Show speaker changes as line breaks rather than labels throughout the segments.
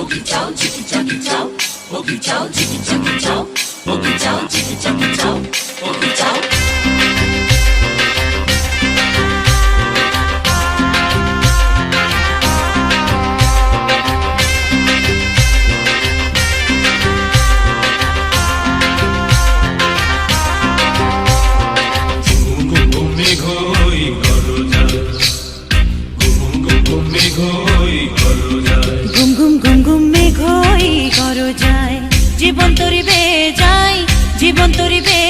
Boogie Joe, Jiggy Juggy Joe. Boogie Joe, Jiggy Juggy Joe. Boogie Joe, Jiggy Juggy Joe. Boogie জীবন তরি বে যায় জীবন তরি বে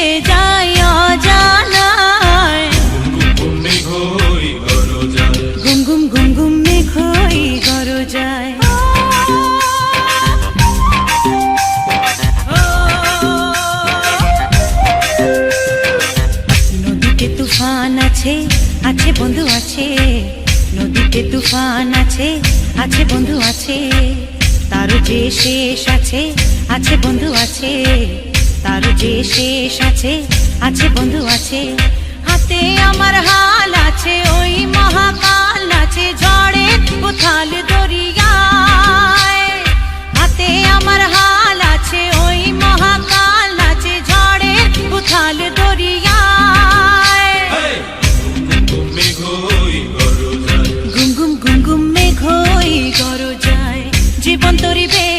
নদীতে তুফান আছে আছে বন্ধু আছে। নদীতে তুফান আছে আছে বন্ধু আছে। তার যে শেষ আছে আছে বন্ধু আছে। তার যে শেষ আছে আছে বন্ধু আছে। হাতে আমার হাল আছে, ওই মহাকাল আছে, ঝড়ে কোথাল দরিয়ায়। হাতে আমার হাল আছে, ওই মহাকাল আছে জড়ে কোথাল দরিয়ায়।
তুমি
তোরিবে